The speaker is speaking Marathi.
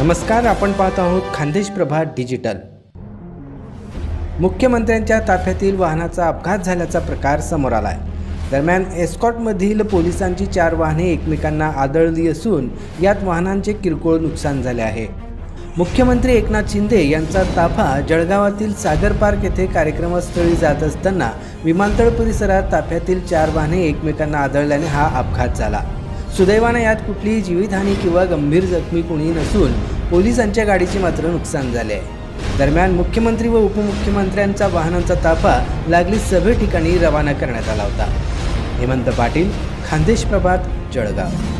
नमस्कार आपण पाहत आहोत खानदेश प्रभा डिजिटल. मुख्यमंत्र्यांच्या ताफ्यातील वाहनाचा अपघात झाल्याचा प्रकार समोर आलाय. दरम्यान एस्कॉटमधील पोलिसांची चार वाहने एकमेकांना आदळली असून यात वाहनांचे किरकोळ नुकसान झाले आहे. मुख्यमंत्री एकनाथ शिंदे यांचा ताफा जळगावातील सागर पार्क येथे कार्यक्रमस्थळी जात असताना विमानतळ परिसरात ताफ्यातील चार वाहने एकमेकांना आदळल्याने हा अपघात झाला. सुदैवाने यात कुठलीही जीवितहानी किंवा गंभीर जखमी कुणी नसून पोलिसांच्या गाडीचे मात्र नुकसान झाले आहे दरम्यान मुख्यमंत्री व उपमुख्यमंत्र्यांचा वाहनांचा ताफा लागली सभे ठिकाणी रवाना करण्यात आला होता. हेमंत पाटील खानदेश प्रभात जळगाव.